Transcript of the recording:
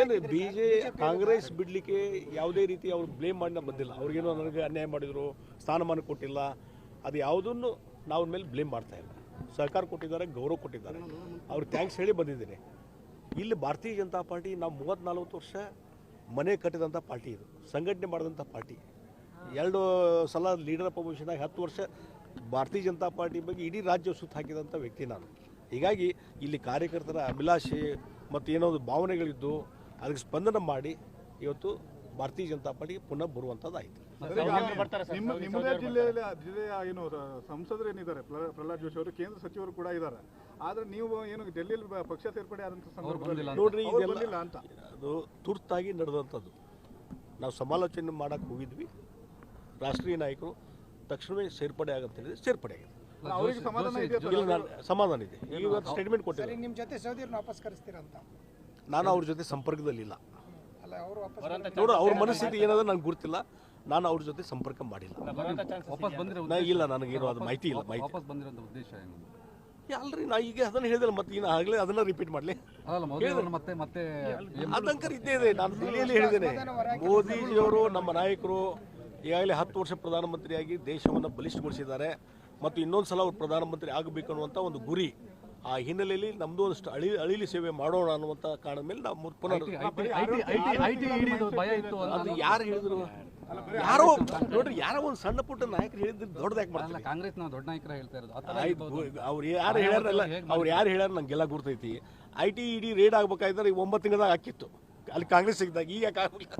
ಏನು ಬಿಜೆ ಕಾಂಗ್ರೆಸ್ ಬಿಡ್ಲಿಕ್ಕೆ ಯಾವುದೇ ರೀತಿ ಅವ್ರು ಬ್ಲೇಮ್ ಮಾಡಿ ಬಂದಿಲ್ಲ. ಅವ್ರಿಗೇನೋ ನನಗೆ ಅನ್ಯಾಯ ಮಾಡಿದ್ರು ಸ್ಥಾನಮಾನ ಕೊಟ್ಟಿಲ್ಲ ಅದು ಯಾವುದನ್ನು ನಾವು ಮೇಲೆ ಬ್ಲೇಮ್ ಮಾಡ್ತಾ ಇಲ್ಲ. ಸರ್ಕಾರ ಕೊಟ್ಟಿದ್ದಾರೆ ಗೌರವ ಕೊಟ್ಟಿದ್ದಾರೆ. ಅವ್ರು ಥ್ಯಾಂಕ್ಸ್ ಹೇಳಿ ಬಂದಿದ್ದೀನಿ. ಇಲ್ಲಿ ಭಾರತೀಯ ಜನತಾ ಪಾರ್ಟಿ ನಾವು ಮೂವತ್ತು ನಲ್ವತ್ತು ವರ್ಷ ಮನೆ ಕಟ್ಟಿದಂಥ ಪಾರ್ಟಿ ಇದು ಸಂಘಟನೆ ಮಾಡಿದಂಥ ಪಾರ್ಟಿ. ಎರಡು ಸಲ ಲೀಡರ್ ಅಪೋಸಿಷನಾಗಿ ಹತ್ತು ವರ್ಷ ಭಾರತೀಯ ಜನತಾ ಪಾರ್ಟಿ ಬಗ್ಗೆ ಇಡೀ ರಾಜ್ಯ ಸುತ್ತ ಹಾಕಿದಂಥ ವ್ಯಕ್ತಿ ನಾನು. ಹೀಗಾಗಿ ಇಲ್ಲಿ ಕಾರ್ಯಕರ್ತರ ಅಭಿಲಾಷೆ ಮತ್ತು ಏನೋ ಒಂದು ಭಾವನೆಗಳಿದ್ದು ಅದಕ್ಕೆ ಸ್ಪಂದನ ಮಾಡಿ ಇವತ್ತು ಭಾರತೀಯ ಜನತಾ ಪಾರ್ಟಿಗೆ ಪುನಃ ಬರುವಂಥದ್ದಾಯಿತು. ನಿಮ್ಮ ನಿಮ್ಮದೇ ಜಿಲ್ಲೆಯಲ್ಲಿ ಜಿಲ್ಲೆಯ ಏನು ಸಂಸದರು ಏನಿದ್ದಾರೆ? ಪ್ರಹ್ಲಾ- ಪ್ರಹ್ಲಾದ್ ಜೋಶಿ ಅವರು ಕೇಂದ್ರ ಸಚಿವರು ಕೂಡ ಇದ್ದಾರೆ. ಆದ್ರೆ ನೀವು ಏನು ಡೆಲ್ಲಿಯಲ್ಲಿ ಪಕ್ಷ ಸೇರ್ಪಡೆ ಆದಂತ ಸಂದರ್ಭದಲ್ಲಿ ನೋಡ್ರಿ ಇದೆಲ್ಲ ಅಂತ. ಅದು ತುರ್ತಾಗಿ ನಡೆದಂಥದ್ದು. ನಾವು ಸಮಾಲೋಚನೆ ಮಾಡಕ್ಕೆ ಹೋಗಿದ್ವಿ. ರಾಷ್ಟ್ರೀಯ ನಾಯಕರು ತಕ್ಷಣವೇ ಸೇರ್ಪಡೆ ಆಗಂತ ಹೇಳಿದ್ರೆ ಸೇರ್ಪಡೆ ಆಗಿದೆ ಅವರಿಗೆ ಸಮಾಧಾನ ಇದೆಯಾ ಸರ್? ಇಲ್ಲ ನಾನು ಸಮಾಧಾನ ಇದೆ. ಈಗ ಇವತ್ತು ಸ್ಟೇಟ್ಮೆಂಟ್ ಕೊಟ್ಟಿದೆ ಕೊಟ್ಟಿದ್ದಾರೆ. ನಿಮ್ಮ ಜೊತೆ ಸೌದಿಯವ್ರನ್ನ ವಾಪಸ್ ಕರೆಸ್ತೀರಂತ ನಾನು ಅವ್ರ ಜೊತೆ ಸಂಪರ್ಕದಲ್ಲಿಲ್ಲ ಅಲ್ಲ ಅವರು ವಾಪಸ್ ನೋಡು ಅವ್ರ ಮನಸ್ಥಿತಿ ಏನದ ನನಗೆ ಗೊತ್ತಿಲ್ಲ. ನಾನು ಅವ್ರ ಜೊತೆ ಸಂಪರ್ಕ ಮಾಡಿಲ್ಲ. ವಾಪಸ್ ಬಂದಿರೋ ನಾ ಇಲ್ಲ ನನಗೇನು ಅದು ಮಾಹಿತಿ ಇಲ್ಲ ಮಾಹಿತಿ. ವಾಪಸ್ ಬಂದಿರೋಂಥ ಉದ್ದೇಶ ಏನು? ಅಲ್ರಿ ನಾ ಈಗ ಅದನ್ನ ಹೇಳಿದ್ರೆ ಮತ್ತೆ ಈಗ ಆಗಲೇ ಅದನ್ನ ರಿಪೀಟ್ ಮಾಡ್ಲಿ. ಮತ್ತೆ ಮತ್ತೆ ಅದಂಕರ್ ಇದ್ದೇ ಇದೆ ನಾನು ದಿಲ್ಲಿಯಲ್ಲಿ ಹೇಳಿದ್ದೇನೆ. ಮೋದಿಜಿಯವರು ನಮ್ಮ ನಾಯಕರು ಈಗಾಗಲೇ ಹತ್ತು ವರ್ಷ ಪ್ರಧಾನಮಂತ್ರಿಯಾಗಿ ದೇಶವನ್ನು ಬಲಿಷ್ಠಗೊಳಿಸಿದ್ದಾರೆ. ಮತ್ತು ಇನ್ನೊಂದು ಸಲ ಅವರು ಪ್ರಧಾನಮಂತ್ರಿ ಆಗಬೇಕು ಅನ್ನುವಂಥ ಒಂದು ಗುರಿ ಆ ಹಿನ್ನೆಲೆಯಲ್ಲಿ ನಮ್ಮದು ಒಂದಷ್ಟು ಅಳಿ ಅಳಿಲಿ ಸೇವೆ ಮಾಡೋಣ ಅನ್ನುವಂಥ ಕಾರಣದ ಮೇಲೆ ನಾವು ಪುನರ್ ಐಟಿ ಐಟಿ ಭಯ ಇತ್ತು ಅಂತ. ಅದು ಯಾರು ಹೇಳಿದ್ರು? ಯಾರೋ ನೋಡ್ರಿ ಯಾರೋ ಒಂದು ಸಣ್ಣ ಪುಟ್ಟ ನಾಯಕರು ಹೇಳಿದ್ರು ದೊಡ್ಡದಾಗಿ ಮಾಡ್ತಾರೆ. ಕಾಂಗ್ರೆಸ್ ನಾವು ದೊಡ್ಡ ನಾಯಕರ ಹೇಳ್ತಾ ಇರೋದು. ಅವ್ರು ಯಾರು ಹೇಳ್ಯಾರಲ್ಲ ಅವ್ರು ಯಾರು ಹೇಳ್ಯಾರ ಗೆಲ್ಲ ಗುರ್ತೈತಿ. ಐ ಟಿ ಇಡಿ ರೇಡ್ ಆಗ್ಬೇಕಾಯ್ತಾರೆ ಈಗ ಒಂಬತ್ತು ತಿಂಗಳದಾಗ ಹಾಕಿತ್ತು. ಅಲ್ಲಿ ಕಾಂಗ್ರೆಸ್ ಇದ್ದಾಗ ಈಗ ಯಾಕೆ ಆಗ್ಲಿಲ್ಲ